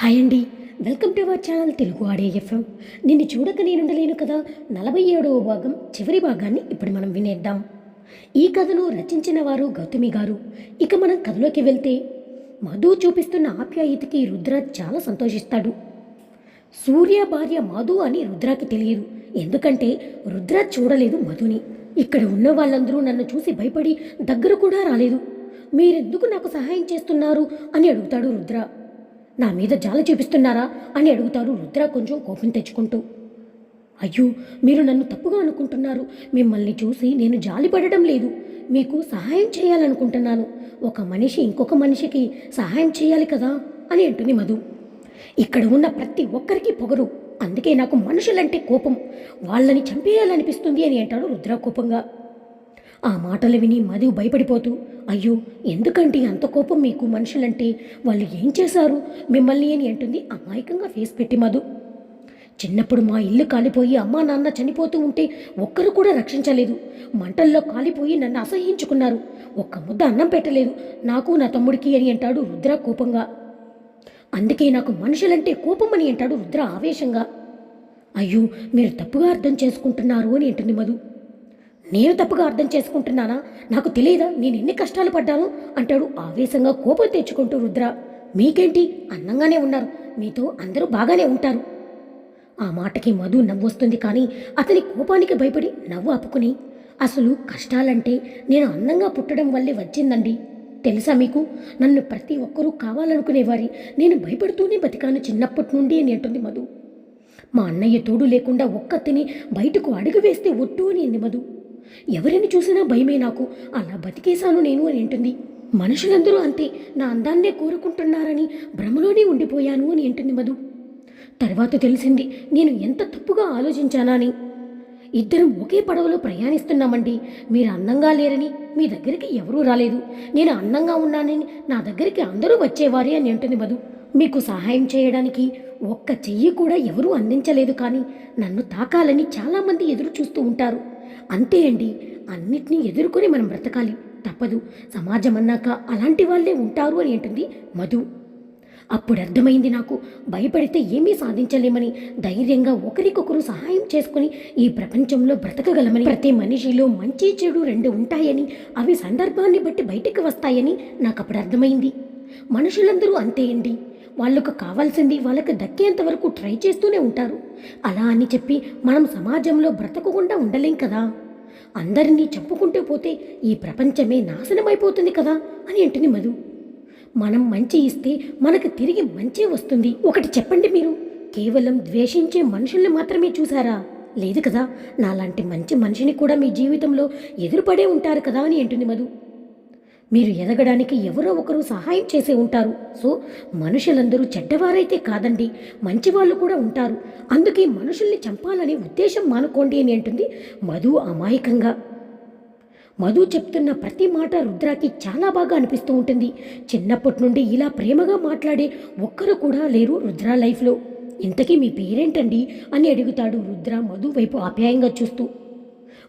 Hi అండి. Welcome to our channel Telugu ఆడే FM. నిన్ను చూడక నేనుండలేను కదా? నలభై ఏడవ భాగం చివరి భాగాన్ని ఇప్పుడు మనం వినేద్దాం. ఈ కథను రచించిన వారు గౌతమి గారు. ఇక మనం కథలోకి వెళ్తే మధు చూపిస్తున్న ఆప్యాయతకి రుద్ర చాలా సంతోషిస్తాడు. సూర్య భార్య మధు అని రుద్రాకి తెలియదు. ఎందుకంటే రుద్ర చూడలేదు మధుని. ఇక్కడ ఉన్న వాళ్ళందరూ నన్ను చూసి భయపడి దగ్గర కూడా రాలేదు. మీరెందుకు నాకు సహాయం చేస్తున్నారు అని అడుగుతాడు రుద్ర. నా మీద జాలి చూపిస్తున్నారా అని అడుగుతారు రుద్ర కొంచెం కోపం తెచ్చుకుంటూ. అయ్యో మీరు నన్ను తప్పుగా అనుకుంటున్నారు. మిమ్మల్ని చూసి నేను జాలి పడడం లేదు. మీకు సహాయం చేయాలనుకుంటున్నాను. ఒక మనిషి ఇంకొక మనిషికి సహాయం చేయాలి కదా అని అంటుంది మధు. ఇక్కడ ఉన్న ప్రతి ఒక్కరికి పొగరు. అందుకే నాకు మనుషులంటే కోపం. వాళ్ళని చంపేయాలనిపిస్తుంది అని అంటాడు రుద్ర కోపంగా. ఆ మాటలు విని మధు భయపడిపోతూ అయ్యో ఎందుకంటే అంత కోపం మీకు మనుషులంటే వాళ్ళు ఏం చేశారు? మిమ్మల్ని అని అంటుంది అమాయకంగా ఫేస్ పెట్టి మధు. చిన్నప్పుడు మా ఇల్లు కాలిపోయి అమ్మా నాన్న చనిపోతూ ఉంటే ఒక్కరు కూడా రక్షించలేదు. మంటల్లో కాలిపోయి నన్ను అసహ్యించుకున్నారు. ఒక్క ముద్ద అన్నం పెట్టలేదు. నాకు నా తమ్ముడికి అని అంటాడు రుద్ర కోపంగా. అందుకే నాకు మనుషులంటే కోపం అని అంటాడు రుద్ర ఆవేశంగా. అయ్యో మీరు తప్పుగా అర్థం చేసుకుంటున్నారు అని అంటుంది మధు. నేను తప్పుగా అర్థం చేసుకుంటున్నానా? నాకు తెలియదా నేను ఎన్ని కష్టాలు పడ్డాను? అంటాడు ఆవేశంగా కోపం తెచ్చుకుంటూ రుద్ర. మీకేంటి? అందంగానే ఉన్నారు. మీతో అందరూ బాగానే ఉంటారు. ఆ మాటకి మధు నవ్వొస్తుంది కానీ అతని కోపానికి భయపడి నవ్వు ఆపుకుని అసలు కష్టాలంటే నేను అందంగా పుట్టడం వల్లే వచ్చిందండి. తెలుసా మీకు? నన్ను ప్రతి ఒక్కరూ కావాలనుకునేవారి. నేను భయపడుతూనే బతికాను చిన్నప్పటి నుండి అని అంటుంది మధు. మా అన్నయ్య తోడు లేకుండా ఒక్కతిని బయటకు అడుగు వేస్తే ఒట్టు అని అంది మధు. ఎవరిని చూసినా భయమే నాకు. అలా బతికేశాను నేను అని అంటుంది. మనుషులందరూ అంతే నా అందాన్నే కోరుకుంటున్నారని భ్రమలోనే ఉండిపోయాను అని అంటుంది మధు. తర్వాత తెలిసింది నేను ఎంత తప్పుగా ఆలోచించానని. ఇద్దరం ఒకే పడవలో ప్రయాణిస్తున్నామండి. మీరు అందంగా లేరని మీ దగ్గరికి ఎవరూ రాలేదు. నేను అందంగా ఉన్నానని నా దగ్గరికి అందరూ వచ్చేవారే అని అంటుంది మధు. మీకు సహాయం చేయడానికి ఒక్క చెయ్యి కూడా ఎవరూ అందించలేదు కానీ నన్ను తాకాలని చాలామంది ఎదురు చూస్తూ ఉంటారు. అంతే అండి. అన్నిటినీ ఎదుర్కొని మనం బ్రతకాలి. తప్పదు. సమాజం అన్నాక అలాంటి వాళ్ళే ఉంటారు అని అంటుంది మధు. అప్పుడు అర్థమైంది నాకు. భయపడితే ఏమీ సాధించలేమని ధైర్యంగా ఒకరికొకరు సహాయం చేసుకుని ఈ ప్రపంచంలో బ్రతకగలమని ప్రతి మనిషిలో మంచి చెడు రెండు ఉంటాయని అవి సందర్భాన్ని బట్టి బయటికి వస్తాయని నాకు అప్పుడు అర్థమైంది మనుషులందరూ అంతే అండి. వాళ్ళకు కావాల్సింది వాళ్ళకి దక్కేంత వరకు ట్రై చేస్తూనే ఉంటారు. అలా అని చెప్పి మనం సమాజంలో బ్రతకకుండా ఉండలేం కదా. అందరినీ చెప్పుకుంటూ పోతే ఈ ప్రపంచమే నాశనమైపోతుంది కదా అని అంటుంది మధు. మనం మంచి ఇస్తే మనకు తిరిగి మంచి వస్తుంది. ఒకటి చెప్పండి మీరు. కేవలం ద్వేషించే మనుషుల్ని మాత్రమే చూసారా లేదు కదా. నాలాంటి మంచి మనిషిని కూడా మీ జీవితంలో ఎదురుపడే ఉంటారు కదా అని అంటుంది మధు. మీరు ఎదగడానికి ఎవరో ఒకరు సహాయం చేసే ఉంటారు. సో మనుషులందరూ చెడ్డవారైతే కాదండి. మంచివాళ్ళు కూడా ఉంటారు. అందుకే మనుషుల్ని చంపాలనే ఉద్దేశం మానుకోండి అని అంటుంది మధు అమాయకంగా. మధు చెప్తున్న ప్రతి మాట రుద్రాకి చాలా బాగా అనిపిస్తూ ఉంటుంది. చిన్నప్పటి నుండి ఇలా ప్రేమగా మాట్లాడే ఒక్కరు కూడా లేరు రుద్ర లైఫ్లో. ఇంతకీ మీ పేరేంటండి? అని అడుగుతాడు రుద్ర మధు వైపు ఆప్యాయంగా చూస్తూ.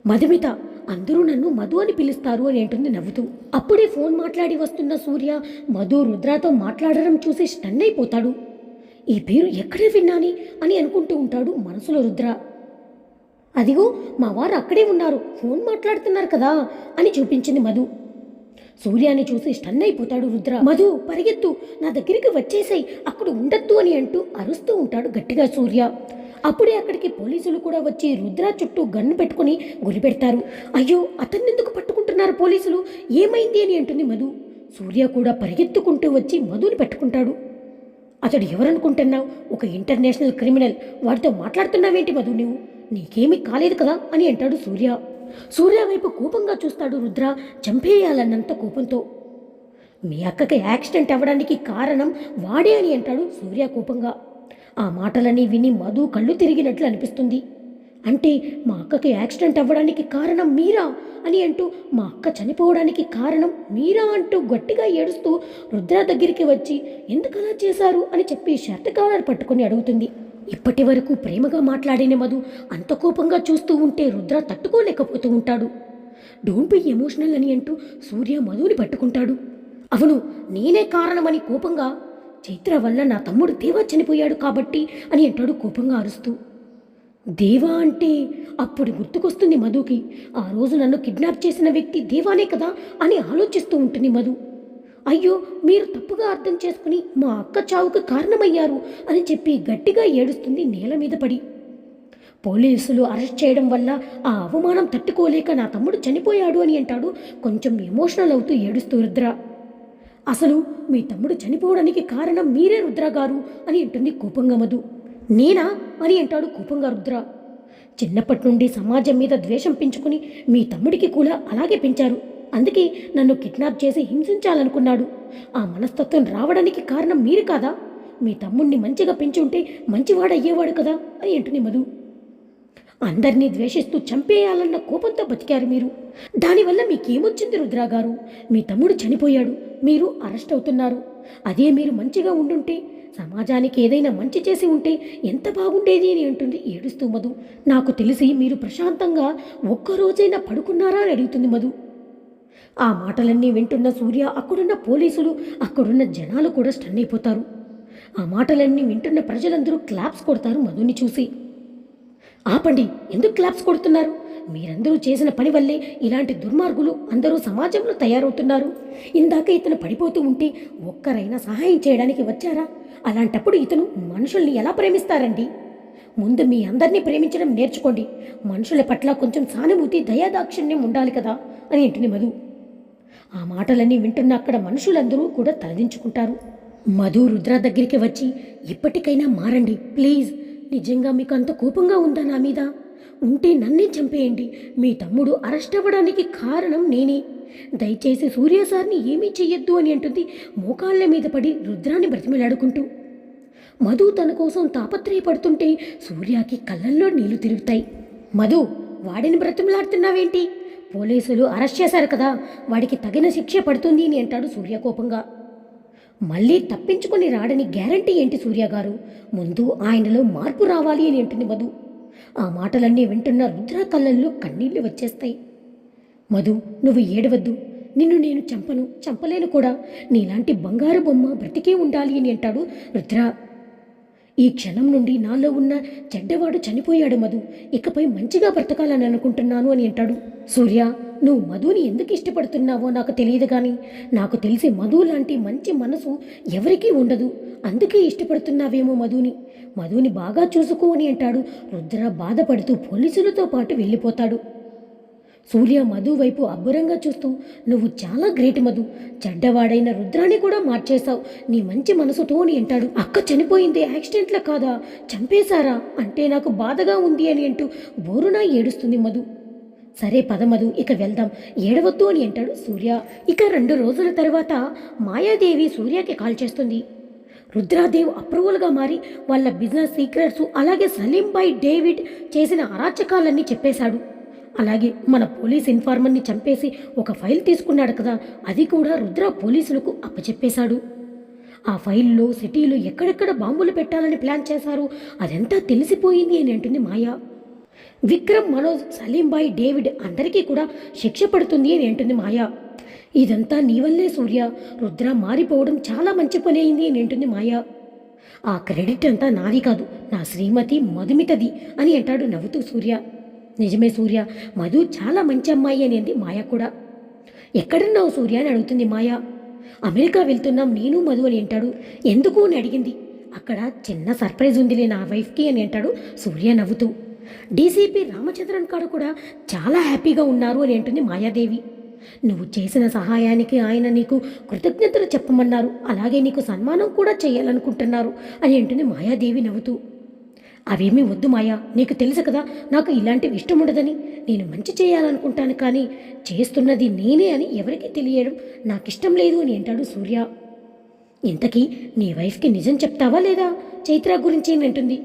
మధుమిత అందరూ నన్ను మధు అని పిలుస్తారు అని అంటుంది నవ్వుతూ. అప్పుడే ఫోన్ మాట్లాడి వస్తున్న సూర్య మధు రుద్రతో మాట్లాడడం చూసి స్టన్ అయిపోతాడు. ఈ పేరు ఎక్కడే విన్నాని అని అనుకుంటూ ఉంటాడు మనసులో రుద్ర. అదిగో మా వారు అక్కడే ఉన్నారు ఫోన్ మాట్లాడుతున్నారు కదా అని చూపించింది మధు. సూర్యాన్ని చూసి స్టన్ అయిపోతాడు రుద్ర. మధు పరిగెత్తు నా దగ్గరికి వచ్చేసాయి అక్కడ ఉండొద్దు అని అంటూ అరుస్తూ ఉంటాడు గట్టిగా సూర్య. అప్పుడే అక్కడికి పోలీసులు కూడా వచ్చి రుద్ర చుట్టూ గన్ను పెట్టుకుని గురిపెడతారు అయ్యో అతన్ని ఎందుకు పట్టుకుంటున్నారు పోలీసులు? ఏమైంది అని అంటుంది మధు. సూర్య కూడా పరిగెత్తుకుంటూ వచ్చి మధుని పెట్టుకుంటాడు. అతడు ఎవరనుకుంటున్నావు? ఒక ఇంటర్నేషనల్ క్రిమినల్. వాడితో మాట్లాడుతున్నావేంటి మధు నువ్వు నీకేమీ కాలేదు కదా అని అంటాడు సూర్య. సూర్య వైపు కోపంగా చూస్తాడు రుద్ర చంపేయాలన్నంత కోపంతో. మీ అక్కకి యాక్సిడెంట్ అవ్వడానికి కారణం వాడే అని అంటాడు సూర్య కోపంగా. ఆ మాటలని విని మధు కళ్ళు తిరిగినట్లు అనిపిస్తుంది. అంటే మా అక్కకి యాక్సిడెంట్ అవ్వడానికి కారణం మీరా అని అంటూ మా అక్క చనిపోవడానికి కారణం మీరా అంటూ గట్టిగా ఏడుస్తూ రుద్ర దగ్గరికి వచ్చి ఎందుకలా చేశారు? అని చెప్పి షర్ట్ కాలర్ పట్టుకొని అడుగుతుంది. ఇప్పటి వరకు ప్రేమగా మాట్లాడిన మధు అంత కోపంగా చూస్తూ ఉంటే రుద్ర తట్టుకోలేకపోతూ ఉంటాడు. డోంట్ బి ఎమోషనల్ అని అంటూ సూర్య మధుని పట్టుకుంటాడు. అవును నేనే కారణమని కోపంగా చైత్ర వల్ల నా తమ్ముడు దేవా చనిపోయాడు కాబట్టి అని అంటాడు కోపంగా అరుస్తూ. దేవా అంటే అప్పుడు గుర్తుకొస్తుంది మధుకి. ఆ రోజు నన్ను కిడ్నాప్ చేసిన వ్యక్తి దేవానే కదా అని ఆలోచిస్తూ ఉంటుంది మధు. అయ్యో మీరు తప్పుగా అర్థం చేసుకుని మా అక్క చావుకు కారణమయ్యారు అని చెప్పి గట్టిగా ఏడుస్తుంది నేల మీద పడి. పోలీసులు అరెస్ట్ చేయడం వల్ల ఆ అవమానం తట్టుకోలేక నా తమ్ముడు చనిపోయాడు అని అంటాడు. కొంచెం ఎమోషనల్ అవుతూ ఏడుస్తూ రుద్ర. అసలు మీ తమ్ముడు చనిపోవడానికి కారణం మీరే రుద్ర గారు అని అంటుంది కోపంగా మధు. నేనా అని అంటాడు కోపంగా రుద్ర. చిన్నప్పటి నుండి సమాజం మీద ద్వేషం పెంచుకుని మీ తమ్ముడికి కూడా అలాగే పెంచారు. అందుకే నన్ను కిడ్నాప్ చేసి హింసించాలనుకున్నాడు. ఆ మనస్తత్వం రావడానికి కారణం మీరు కాదా? మీ తమ్ముణ్ణి మంచిగా పెంచి ఉంటే మంచివాడయ్యేవాడు కదా అని అంటుంది మధు. అందరినీ ద్వేషిస్తూ చంపేయాలన్న కోపంతో బతికారు మీరు. దానివల్ల మీకేమొచ్చింది రుద్రా గారు మీ తమ్ముడు చనిపోయాడు. మీరు అరెస్ట్ అవుతున్నారు. అదే మీరు మంచిగా ఉండుంటే సమాజానికి ఏదైనా మంచి చేసి ఉంటే ఎంత బాగుండేది అని అంటుంది ఏడుస్తూ మధు. నాకు తెలిసి మీరు ప్రశాంతంగా ఒక్కరోజైనా పడుకున్నారా అని అడుగుతుంది మధు. ఆ మాటలన్నీ వింటున్న సూర్య అక్కడున్న పోలీసులు అక్కడున్న జనాలు కూడా స్టన్ అయిపోతారు. ఆ మాటలన్నీ వింటున్న ప్రజలందరూ క్లాప్స్ కొడతారు మధుని చూసి. ఆపండి. ఎందుకు క్లాప్స్ కొడుతున్నారు? మీరందరూ చేసిన పని వల్లే ఇలాంటి దుర్మార్గులు అందరూ సమాజంలో తయారవుతున్నారు. ఇందాక ఇతను పడిపోతూ ఉంటే ఒక్కరైనా సహాయం చేయడానికి వచ్చారా? అలాంటప్పుడు ఇతను మనుషుల్ని ఎలా ప్రేమిస్తారండి? ముందు మీ అందరినీ ప్రేమించడం నేర్చుకోండి. మనుషుల పట్ల కొంచెం సానుభూతి దయాదాక్షిణ్యం ఉండాలి కదా? అని అంటుంది మధు. ఆ మాటలన్నీ వింటున్న అక్కడ మనుషులందరూ కూడా తలదించుకుంటారు. మధు రుద్ర దగ్గరికి వచ్చి ఇప్పటికైనా మారండి. ప్లీజ్ నిజంగా మీకు అంత కోపంగా ఉందా నా మీద? ఉంటే నన్నే చంపేయండి. మీ తమ్ముడు అరెస్ట్ అవ్వడానికి కారణం నేనే. దయచేసి సూర్య సార్ని ఏమీ చెయ్యొద్దు అని అంటుంది. మోకాళ్ళ మీద పడి రుద్రాన్ని బ్రతిమిలాడుకుంటూ. మధు తన కోసం తాపత్రయపడుతుంటే సూర్యకి కళ్ళల్లో నీళ్ళు తిరుగుతాయి. మధు వాడిని బ్రతిమలాడుతున్నావేంటి? పోలీసులు అరెస్ట్ చేశారు కదా వాడికి తగిన శిక్ష పడుతుంది అని అంటాడు సూర్య కోపంగా. మళ్ళీ తప్పించుకొని రాడని గ్యారంటీ ఏంటి సూర్య గారు? ముందు ఆయనలో మార్పు రావాలి అని అంటుంది మధు. ఆ మాటలన్నీ వింటున్న రుద్ర కళ్ళల్లో కన్నీళ్ళు వచ్చేస్తాయి. మధు నువ్వు ఏడవద్దు. నిన్ను నేను చంపను చంపలేను కూడా. నీలాంటి బంగారు బొమ్మ బ్రతికే ఉండాలి అని అంటాడు రుద్ర. ఈ క్షణం నుండి నాలో ఉన్న చెడ్డవాడు చనిపోయాడు మధు. ఇకపై మంచిగా బ్రతకాలని అనుకుంటున్నాను అని అంటాడు. సూర్య నువ్వు మధుని ఎందుకు ఇష్టపడుతున్నావో నాకు తెలియదు కానీ నాకు తెలిసి మధు లాంటి మంచి మనసు ఎవరికీ ఉండదు. అందుకే ఇష్టపడుతున్నావేమో మధుని. మధుని బాగా చూసుకో అని అంటాడు. రుద్ర బాధపడుతూ పోలీసులతో పాటు వెళ్ళిపోతాడు. సూర్య మధు వైపు అబ్బురంగా చూస్తూ నువ్వు చాలా గ్రేట్ మధు. చెడ్డవాడైన రుద్రాన్ని కూడా మార్చేశావు. నీ మంచి మనసుతో అని అంటాడు. అక్క చనిపోయింది యాక్సిడెంట్లా కాదా? చంపేశారా? అంటే నాకు బాధగా ఉంది అని అంటూ బోరున ఏడుస్తుంది మధు. సరే పద మధు ఇక వెళ్దాం. ఏడవద్దు అని అంటాడు సూర్య. ఇక రెండు రోజుల తర్వాత మాయాదేవి సూర్యకి కాల్ చేస్తుంది. రుద్రాదేవ్ అప్రూవల్గా మారి వాళ్ళ బిజినెస్ సీక్రెట్స్ అలాగే సలీంబాయ్ డేవిడ్ చేసిన అరాచకాలన్నీ చెప్పేశాడు. అలాగే మన పోలీస్ ఇన్ఫార్మర్ని చంపేసి ఒక ఫైల్ తీసుకున్నాడు కదా అది కూడా రుద్ర పోలీసులకు అప్పచెప్పేశాడు ఆ ఫైల్లో సిటీలో ఎక్కడెక్కడ బాంబులు పెట్టాలని ప్లాన్ చేశారు అదంతా తెలిసిపోయింది అని అంటుంది మాయా. విక్రమ్ మనోజ్ సలీంబాయ్ డేవిడ్ అందరికీ కూడా శిక్ష పడుతుంది అని అంటుంది మాయా. ఇదంతా నీ వల్లే సూర్య రుద్ర మారిపోవడం చాలా మంచి పని అయింది అని అంటుంది మాయా. ఆ క్రెడిట్ అంతా నాది కాదు నా శ్రీమతి మధుమితది అని అంటాడు నవ్వుతూ సూర్య. నిజమే సూర్య. మధు చాలా మంచి అమ్మాయి అని అంది మాయ కూడా. ఎక్కడున్నావు సూర్య అని అడుగుతుంది మాయ. అమెరికా వెళ్తున్నాం నేను మధు అని అంటాడు. ఎందుకు అని అడిగింది. అక్కడ చిన్న సర్ప్రైజ్ ఉందిలే నా వైఫ్కి అని అంటాడు సూర్య నవ్వుతూ. డీసీపీ రామచంద్రన్ కాడ కూడా చాలా హ్యాపీగా ఉన్నారు అని అంటుంది మాయాదేవి. నువ్వు చేసిన సహాయానికి ఆయన నీకు కృతజ్ఞతలు చెప్పమన్నారు. అలాగే నీకు సన్మానం కూడా చేయాలనుకుంటున్నారు అని అంటుంది మాయాదేవి నవ్వుతూ. అవేమీ వద్దు మాయా నీకు తెలుసు కదా నాకు ఇలాంటివి ఇష్టం ఉండదని నేను మంచి చేయాలనుకుంటాను కానీ చేస్తున్నది నేనే అని ఎవరికీ తెలియడం నాకు ఇష్టం లేదు అని అంటాడు సూర్య. ఇంతకీ నీ వైఫ్కి నిజం చెప్తావా లేదా? చైత్ర గురించి అని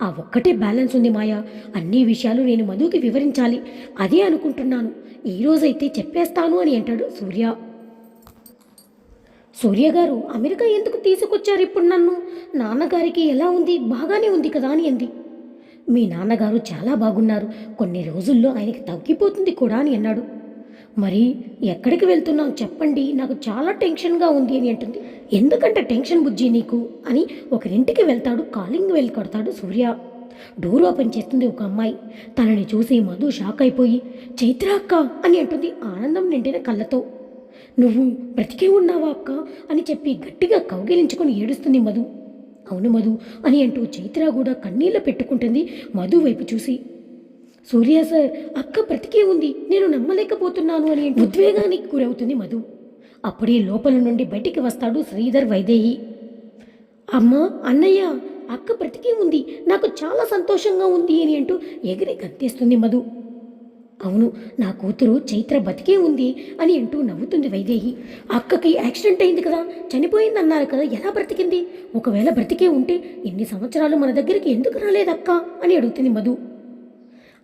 ఆ ఒక్కటే బ్యాలెన్స్ ఉంది మాయా అన్ని విషయాలు నేను మధుకి వివరించాలి అదే అనుకుంటున్నాను. ఈరోజైతే చెప్పేస్తాను అని అంటాడు సూర్య. సూర్య గారు అమెరికా ఎందుకు తీసుకొచ్చారు ఇప్పుడు నన్ను? నాన్నగారికి ఎలా ఉంది? బాగానే ఉంది కదా అని అంది. మీ నాన్నగారు చాలా బాగున్నారు. కొన్ని రోజుల్లో ఆయనకి తగ్గిపోతుంది కూడా అని అన్నాడు. మరి ఎక్కడికి వెళ్తున్నావు చెప్పండి? నాకు చాలా టెన్షన్గా ఉంది అని అంటుంది. ఎందుకంటే టెన్షన్ బుజ్జి నీకు? అని ఒకరింటికి వెళ్తాడు. కాలింగ్ వెళ్ళి కొడతాడు సూర్య. డోర్ ఓపెన్ చేస్తుంది ఒక అమ్మాయి. తనని చూసి మధు షాక్ అయిపోయి చైత్ర అక్క అని అంటుంది ఆనందం నిండిన కళ్ళతో. నువ్వు బ్రతికే ఉన్నావా అక్క? అని చెప్పి గట్టిగా కౌగిలించుకొని ఏడుస్తుంది మధు. అవును మధు అని అంటూ చైత్ర కూడా కన్నీళ్ళు పెట్టుకుంటుంది మధు వైపు చూసి. సూర్య సార్ అక్క బ్రతికే ఉంది నేను నమ్మలేకపోతున్నాను అని ఉద్వేగానికి గురవుతుంది మధు. అప్పుడే లోపల నుండి బయటికి వస్తాడు శ్రీధర్ వైదేహి. అమ్మా అన్నయ్య అక్క బ్రతికే ఉంది నాకు చాలా సంతోషంగా ఉంది అని అంటూ ఎగిరి గంతేస్తుంది మధు. అవును నా కూతురు చైత్ర బతికే ఉంది అని అంటూ నవ్వుతుంది వైదేహి. అక్కకి యాక్సిడెంట్ అయింది కదా చనిపోయింది అన్నారు కదా ఎలా బ్రతికింది? ఒకవేళ బ్రతికే ఉంటే ఎన్ని సంవత్సరాలు మన దగ్గరికి ఎందుకు రాలేదక్క అని అడుగుతుంది మధు.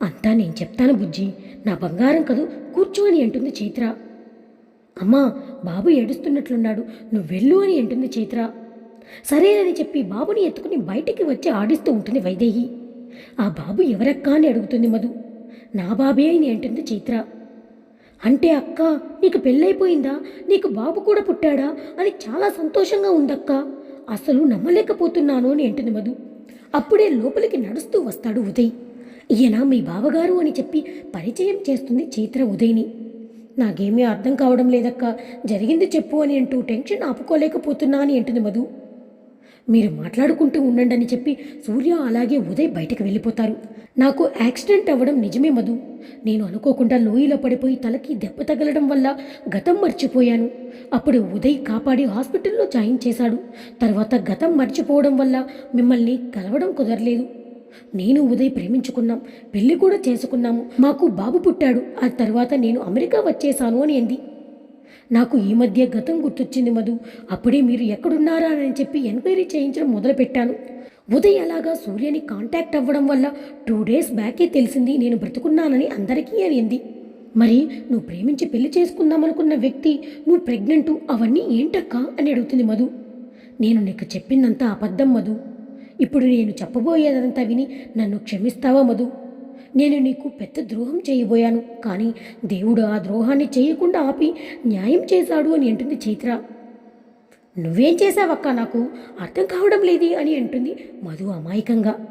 అంతా నేను చెప్తాను బుజ్జి నా బంగారం కదూ కూర్చో అని అంటుంది చైత్ర. అమ్మా బాబు ఏడుస్తున్నట్లున్నాడు నువ్వు వెళ్ళు అని అంటుంది చైత్ర. సరేనని చెప్పి బాబుని ఎత్తుకుని బయటికి వచ్చి ఆడిస్తూ ఉంటుంది వైదేహి. ఆ బాబు ఎవరక్కా అని అడుగుతుంది మధు. నా బాబే అని అంటుంది చిత్ర. అంటే అక్క నీకు పెళ్ళైపోయిందా? నీకు బాబు కూడా పుట్టాడా? అని చాలా సంతోషంగా ఉందక్క. అసలు నమ్మలేకపోతున్నాను అని అంటుంది మధు. అప్పుడే లోపలికి నడుస్తూ వస్తాడు ఉదయ్. ఈయన మీ బావగారు అని చెప్పి పరిచయం చేస్తుంది చైత్ర ఉదయ్ని. నాకేమీ అర్థం కావడం లేదక్క. జరిగింది చెప్పు అని అంటూ టెన్షన్ ఆపుకోలేకపోతున్నా అని అంటుంది మధు. మీరు మాట్లాడుకుంటూ ఉండండి అని చెప్పి సూర్య అలాగే ఉదయ్ బయటకు వెళ్ళిపోతారు. నాకు యాక్సిడెంట్ అవ్వడం నిజమే మధు. నేను అనుకోకుండా లోయలో పడిపోయి తలకి దెబ్బ తగలడం వల్ల గతం మర్చిపోయాను. అప్పుడు ఉదయ్ కాపాడి హాస్పిటల్లో జాయిన్ చేశాడు. తర్వాత గతం మర్చిపోవడం వల్ల మిమ్మల్ని కలవడం కుదరలేదు. నేను ఉదయ్ ప్రేమించుకున్నాం. పెళ్ళి కూడా చేసుకున్నాము. మాకు బాబు పుట్టాడు. ఆ తర్వాత నేను అమెరికా వచ్చేసాను అని అంది. నాకు ఈ మధ్య గతం గుర్తొచ్చింది మధు. అప్పుడే మీరు ఎక్కడున్నారా అని చెప్పి ఎంక్వైరీ చేయించడం మొదలుపెట్టాను. ఉదయ్ అలాగా సూర్యని కాంటాక్ట్ అవ్వడం వల్ల టూ డేస్ బ్యాకే తెలిసింది నేను బ్రతుకున్నానని అందరికీ అనింది. మరి నువ్వు ప్రేమించి పెళ్ళి చేసుకుందామనుకున్న వ్యక్తి నువ్వు ప్రెగ్నెంటు అవన్నీ ఏంటక్కా అని అడుగుతుంది మధు. నేను నీకు చెప్పిందంతా అబద్ధం మధు. ఇప్పుడు నేను చెప్పబోయేదంతా విని నన్ను క్షమిస్తావా మధు? నేను నీకు పెద్ద ద్రోహం చేయబోయాను కానీ దేవుడు ఆ ద్రోహాన్ని చేయకుండా ఆపి న్యాయం చేశాడు అని అంటుంది చైత్ర. నువ్వేం చేశావక్క నాకు? అర్థం కావడం లేదు అని అంటుంది మధు అమాయకంగా.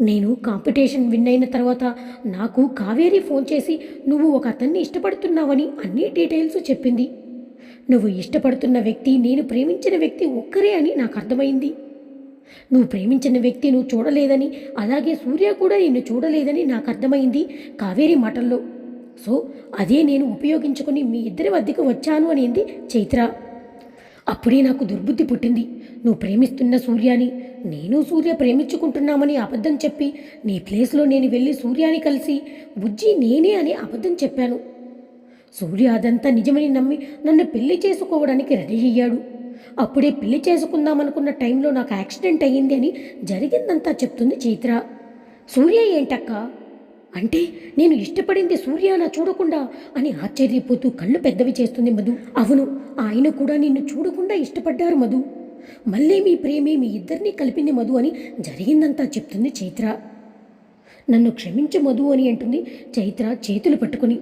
నేను కాంపిటీషన్ విన్ అయిన తర్వాత నాకు కావేరి ఫోన్ చేసి నువ్వు ఒక అతన్ని ఇష్టపడుతున్నావని అన్ని డీటెయిల్స్ చెప్పింది. నువ్వు ఇష్టపడుతున్న వ్యక్తి నేను ప్రేమించిన వ్యక్తి ఒక్కరే అని నాకు అర్థమైంది. నువ్వు ప్రేమించిన వ్యక్తి నువ్వు చూడలేదని అలాగే సూర్య కూడా నిన్ను చూడలేదని నాకు అర్థమైంది కావేరి మాటల్లో. సో అదే నేను ఉపయోగించుకుని మీ ఇద్దరి వద్దకు వచ్చాను అనేది చైత్ర. అప్పుడే నాకు దుర్బుద్ధి పుట్టింది. నువ్వు ప్రేమిస్తున్న సూర్యాని నేను సూర్య ప్రేమించుకుంటున్నామని అబద్ధం చెప్పి నీ ప్లేస్లో నేను వెళ్ళి సూర్యాని కలిసి బుజ్జి నేనే అని అబద్ధం చెప్పాను. సూర్య అదంతా నిజమని నమ్మి నన్ను పెళ్ళి చేసుకోవడానికి రెడీ అయ్యాడు. అప్పుడే పెళ్ళి చేసుకుందామనుకున్న టైంలో నాకు యాక్సిడెంట్ అయ్యింది అని జరిగిందంతా చెప్తుంది చైత్ర. సూర్య ఏంటక్క? అంటే నేను ఇష్టపడింది సూర్యాన చూడకుండా అని ఆశ్చర్యపోతూ కళ్ళు పెద్దవి చేస్తుంది మధు. అవును ఆయన కూడా నిన్ను చూడకుండా ఇష్టపడ్డారు మధు. మళ్ళీ మీ ప్రేమే మీ ఇద్దరినీ కలిపింది మధు అని జరిగిందంతా చెప్తుంది చైత్ర. నన్ను క్షమించు మధు అని అంటుంది చైత్ర చేతులు పట్టుకుని.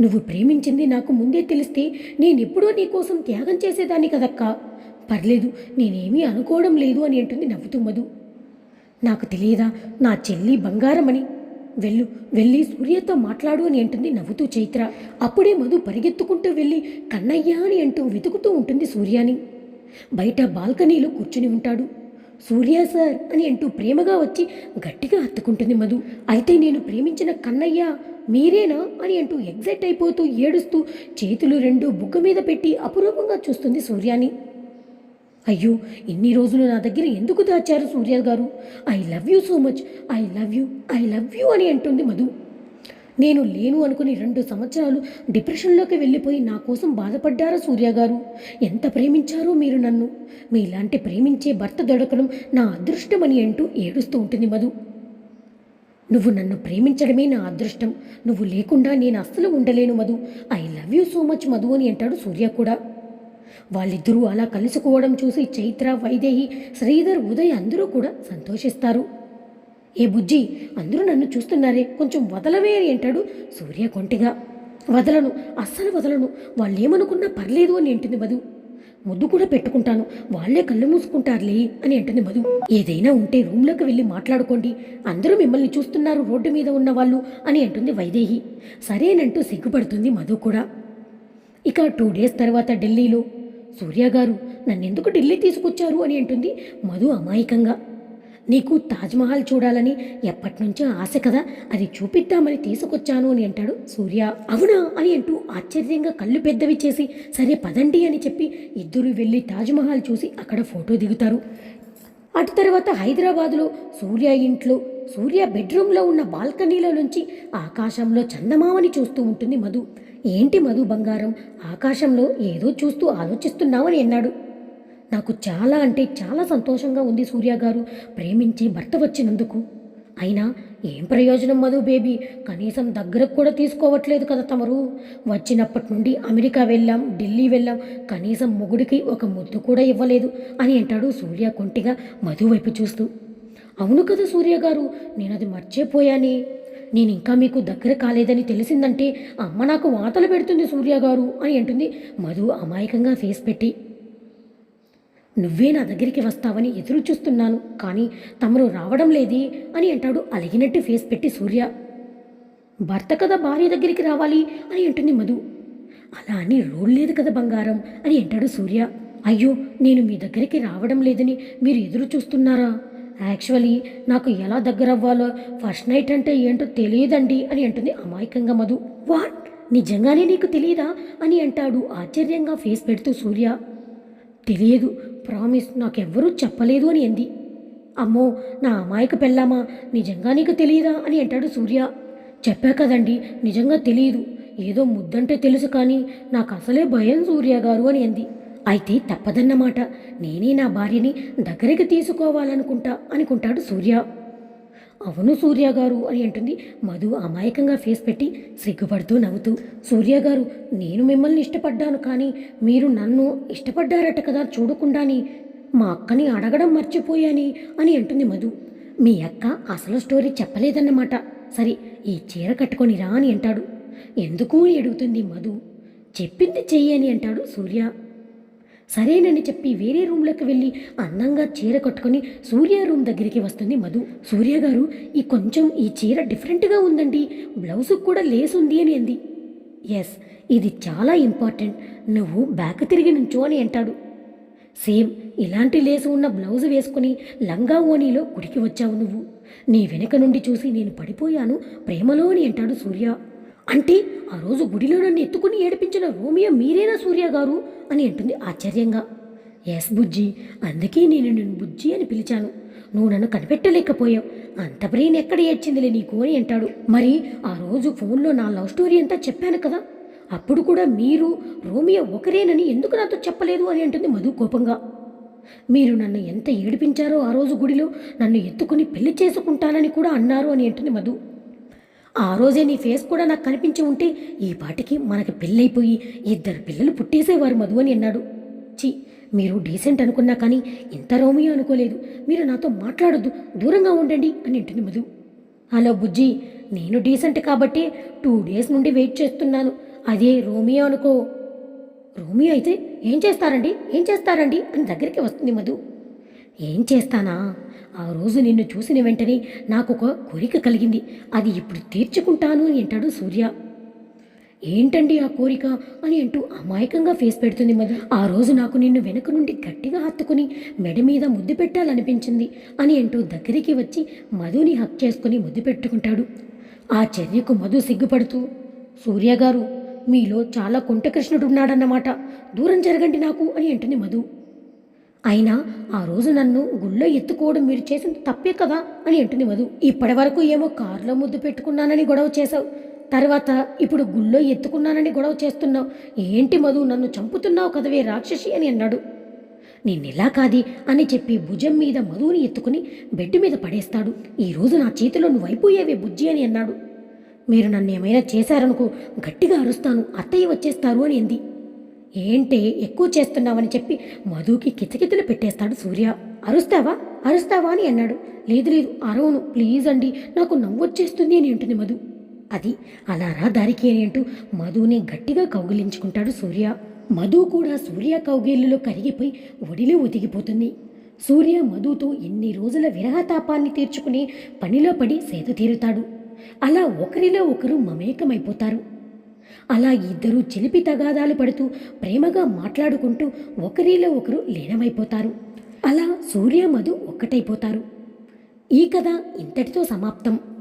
నువ్వు ప్రేమించింది నాకు ముందే తెలిస్తే నేనెప్పుడో నీకోసం త్యాగం చేసేదాన్ని కదక్కా? పర్లేదు నేనేమీ అనుకోవడం లేదు అని అంటుంది నవ్వుతూ మధు. నాకు తెలియదా నా చెల్లి బంగారమని వెళ్ళు వెళ్ళి సూర్యతో మాట్లాడు అని అంటుంది నవ్వుతూ చైత్ర. అప్పుడే మధు పరిగెత్తుకుంటూ వెళ్ళి కన్నయ్య అని అంటూ వెతుకుతూ ఉంటుంది సూర్యాని. బయట బాల్కనీలో కూర్చుని ఉంటాడు. సూర్య సార్ అని అంటూ ప్రేమగా వచ్చి గట్టిగా హత్తుకుంటుంది మధు. అయితే నేను ప్రేమించిన కన్నయ్య మీరేనా అని అంటూ ఎగ్జైట్ అయిపోతూ ఏడుస్తూ చేతులు రెండు బుగ్గ మీద పెట్టి అపురూపంగా చూస్తుంది సూర్యాని. అయ్యో ఇన్ని రోజులు నా దగ్గర ఎందుకు దాచారు Surya garu? I love you so much I love you I love you అని అంటుంది మధు. నేను లేను అనుకుని రెండు సంవత్సరాలు డిప్రెషన్లోకి వెళ్ళిపోయి నా కోసం బాధపడ్డారా సూర్య గారు? ఎంత ప్రేమించారో మీరు నన్ను. మీలాంటి ప్రేమించే భర్త దొరకడం నా అదృష్టమని అంటూ ఏడుస్తూ ఉంటుంది మధు. నువ్వు నన్ను ప్రేమించడమే నా అదృష్టం. నువ్వు లేకుండా నేను అస్సలు ఉండలేను Madhu. I love you so much Madhu అని అంటాడు సూర్య కూడా. వాళ్ళిద్దరూ అలా కలుసుకోవడం చూసి చైత్ర వైదేహి శ్రీధర్ ఉదయ్ అందరూ కూడా సంతోషిస్తారు. ఏ బుజ్జి అందరూ నన్ను చూస్తున్నారే కొంచెం వదలవే అని అంటాడు సూర్య కొంటిగా. వదలను అస్సలు వదలను వాళ్ళేమనుకున్నా పర్లేదు అని అంటుంది మధు. ముద్దు కూడా పెట్టుకుంటాను వాళ్ళే కళ్ళు మూసుకుంటారులే అని అంటుంది మధు. ఏదైనా ఉంటే రూమ్లోకి వెళ్ళి మాట్లాడుకోండి అందరూ మిమ్మల్ని చూస్తున్నారు రోడ్డు మీద ఉన్న వాళ్ళు అని అంటుంది వైదేహి. సరేనంటూ సిగ్గుపడుతుంది మధు కూడా. ఇక టూ డేస్ తర్వాత ఢిల్లీలో. సూర్య గారు నన్నెందుకు ఢిల్లీ తీసుకొచ్చారు అని అంటుంది మధు అమాయకంగా. నీకు తాజ్మహల్ చూడాలని ఎప్పటి నుంచో ఆశ కదా? అది చూపిద్దామని తీసుకొచ్చాను అని అంటాడు సూర్య. అవునా? అని అంటూ ఆశ్చర్యంగా కళ్ళు పెద్దవి చేసి సరే పదండి అని చెప్పి ఇద్దరు వెళ్ళి తాజ్మహల్ చూసి అక్కడ ఫోటో దిగుతారు. అటు తర్వాత హైదరాబాదులో సూర్య ఇంట్లో సూర్య బెడ్రూమ్లో ఉన్న బాల్కనీలో నుంచి ఆకాశంలో చందమామని చూస్తూ ఉంటుంది మధు. ఏంటి మధు బంగారం? ఆకాశంలో ఏదో చూస్తూ ఆలోచిస్తున్నావని అన్నాడు. నాకు చాలా అంటే చాలా సంతోషంగా ఉంది సూర్య గారు. ప్రేమించే భర్త వచ్చినందుకు. అయినా ఏం ప్రయోజనం మధు బేబీ? కనీసం దగ్గరకు కూడా తీసుకోవట్లేదు కదా తమరు. వచ్చినప్పటి నుండి అమెరికా వెళ్ళాం ఢిల్లీ వెళ్ళాం. కనీసం మొగుడికి ఒక ముద్దు కూడా ఇవ్వలేదు అని అంటాడు సూర్య కొంటిగా మధు వైపు చూస్తూ. అవును కదా సూర్య గారు నేను అది మర్చిపోయాని. నేను ఇంకా మీకు దగ్గర కాలేదని తెలిసిందంటే అమ్మ నాకు వాతలు పెడుతుంది సూర్య గారు అని అంటుంది. మధు అమాయకంగా ఫేస్ పెట్టి. నువ్వే నా దగ్గరికి వస్తావని ఎదురు చూస్తున్నాను కానీ తమరు రావడం లేదే అని అంటాడు అలిగినట్టు ఫేస్ పెట్టి సూర్య. భర్త కదా భార్య దగ్గరికి రావాలి అని అంటుంది మధు. అలా అని రోల్ లేదు కదా బంగారం అని అంటాడు సూర్య. అయ్యో నేను మీ దగ్గరికి రావడం లేదని మీరు ఎదురు చూస్తున్నారా? యాక్చువల్లీ నాకు ఎలా దగ్గర అవ్వాలో ఫస్ట్ నైట్ అంటే ఏంటో తెలియదండి అని అంటుంది అమాయకంగా మధు. వాట్? నిజంగానే నీకు తెలియదా అని అంటాడు ఆశ్చర్యంగా ఫేస్ పెడుతూ సూర్య. తెలియదు ప్రామిస్ నాకెవ్వరూ చెప్పలేదు అని అంది. అమ్మో నా అమాయక పెళ్ళామా? నిజంగా నీకు తెలియదా? అని అంటాడు సూర్య. చెప్పా కదండి నిజంగా తెలియదు. ఏదో ముద్దంటే తెలుసు కానీ నాకు అసలే భయం సూర్య గారు అని అంది. అయితే తప్పదన్నమాట. నేనే నా భార్యని దగ్గరికి తీసుకోవాలనుకుంటా అనుకుంటాడు సూర్య. అవును సూర్య గారు అని అంటుంది. మధు అమాయకంగా ఫేస్ పెట్టి సిగ్గుపడుతూ నవ్వుతూ సూర్య గారు నేను మిమ్మల్ని ఇష్టపడ్డాను కానీ మీరు నన్ను ఇష్టపడ్డారట కదా చూడకుండాని. మా అక్కని అడగడం మర్చిపోయాని అని అంటుంది మధు. మీ అక్క అసలు స్టోరీ చెప్పలేదన్నమాట. సరే ఈ చీర కట్టుకొని రా అని అంటాడు. ఎందుకు అని అడుగుతుంది మధు. చెప్పింది చెయ్యి అని అంటాడు సూర్య. సరేనని చెప్పి వేరే రూమ్లోకి వెళ్ళి అందంగా చీర కట్టుకొని సూర్య రూమ్ దగ్గరికి వస్తుంది మధు. సూర్య గారు ఈ కొంచెం ఈ చీర డిఫరెంట్గా ఉందండి. బ్లౌజ్ కూడా లేస్ ఉంది అని అంది. ఎస్ ఇది చాలా ఇంపార్టెంట్ నువ్వు బ్యాక్ తిరిగి నుంచో అని అంటాడు. సేమ్ ఇలాంటి లేసు ఉన్న బ్లౌజ్ వేసుకుని లంగా ఓణిలో గుడికి వచ్చావు నువ్వు. నీ వెనుక నుండి చూసి నేను పడిపోయాను. ప్రేమలో అని అంటాడు సూర్య. అంటే ఆ రోజు గుడిలో నన్ను ఎత్తుకుని ఏడిపించిన రోమియో మీరేనా సూర్య గారు? అని అంటుంది ఆశ్చర్యంగా. ఎస్ బుజ్జి అందుకే నేను నిన్ను బుజ్జి అని పిలిచాను. నువ్వు నన్ను కనిపెట్టలేకపోయావు. అంత బ్రెయిన్ ఎక్కడ ఏడ్చిందిలే నీకు అని అంటాడు. మరి ఆ రోజు ఫోన్లో నా లవ్ స్టోరీ అంతా చెప్పాను కదా. అప్పుడు కూడా మీరు రోమియో ఒకరేనని ఎందుకు నాతో చెప్పలేదు అని అంటుంది మధు కోపంగా. మీరు నన్ను ఎంత ఏడిపించారో ఆ రోజు గుడిలో నన్ను ఎత్తుకుని పెళ్ళి చేసుకుంటానని కూడా అన్నారు అని అంటుంది మధు. ఆ రోజే నీ ఫేస్ కూడా నాకు కనిపించి ఉంటే ఈ పాటికి మనకి పెళ్ళైపోయి ఇద్దరు పిల్లలు పుట్టేసేవారు మధు అని అన్నాడు. చి మీరు డీసెంట్ అనుకున్నా కానీ ఇంత రోమియో అనుకోలేదు. మీరు నాతో మాట్లాడొద్దు దూరంగా ఉండండి అని అంటుంది మధు. హలో బుజ్జి నేను డీసెంట్ కాబట్టి టూ డేస్ నుండి వెయిట్ చేస్తున్నాను. అదే రోమియో అనుకో. రోమియో అయితే ఏం చేస్తారండి? ఏం చేస్తారండి? అని దగ్గరికి వస్తుంది మధు. ఏం చేస్తానా? ఆ రోజు నిన్ను చూసిన వెంటనే నాకు ఒక కోరిక కలిగింది. అది ఇప్పుడు తీర్చుకుంటాను అని అంటాడు సూర్య. ఏంటండి ఆ కోరిక అని అంటూ అమాయకంగా ఫేస్ పెడుతుంది మధు. ఆ రోజు నాకు నిన్ను వెనుక నుండి గట్టిగా హత్తుకుని మెడ మీద ముద్దు పెట్టాలనిపించింది అని అంటూ దగ్గరికి వచ్చి మధుని హక్ చేసుకుని ముద్దు పెట్టుకుంటాడు. ఆ చర్యకు మధు సిగ్గుపడుతూ సూర్య గారు మీలో చాలా కుంటకృష్ణుడు ఉన్నాడన్నమాట. దూరం జరగండి నాకు అని అంటుంది మధు. అయినా ఆ రోజు నన్ను గుళ్ళో ఎత్తుకోవడం మీరు చేసింది తప్పే కదా అని అంటుంది మధు. ఇప్పటి వరకు ఏమో కారులో ముద్దు పెట్టుకున్నానని గొడవ చేశావు. తర్వాత ఇప్పుడు గుళ్ళో ఎత్తుకున్నానని గొడవ చేస్తున్నావు. ఏంటి మధు నన్ను చంపుతున్నావు కదవే రాక్షసి అని అన్నాడు. నిన్నెలా కాది అని చెప్పి భుజం మీద మధువుని ఎత్తుకుని బెడ్ మీద పడేస్తాడు. ఈరోజు నా చేతిలో నువ్వు బుజ్జి అని అన్నాడు. మీరు నన్ను ఏమైనా చేశారనుకో గట్టిగా అరుస్తాను. అత్తయ్య వచ్చేస్తారు అని అంది. ఏంటే ఎక్కువ చేస్తున్నావని చెప్పి మధుకి కితకితలు పెట్టేస్తాడు సూర్య. అరుస్తావా? అరుస్తావా అని అన్నాడు. లేదు లేదు అరవను. ప్లీజ్ అండి నాకు నవ్వొచ్చేస్తుంది అని అంటుంది మధు. అది అలా రా దారికి అని అంటూ మధుని గట్టిగా కౌగిలించుకుంటాడు సూర్య. మధు కూడా సూర్య కౌగిలిలో కరిగిపోయి ఒడిలో ఒదిగిపోతుంది సూర్య మధుతో ఎన్ని రోజుల విరహతాపాన్ని తీర్చుకుని పనిలో పడి సేద తీరుతాడు. అలా ఒకరిలో ఒకరు మమేకమైపోతారు. అలా ఇద్దరూ చిలిపి తగాదాలు పడుతూ ప్రేమగా మాట్లాడుకుంటూ ఒకరిలో ఒకరు లీనమైపోతారు. అలా సూర్య మధు ఒక్కటైపోతారు. ఈ కథ ఇంతటితో సమాప్తం.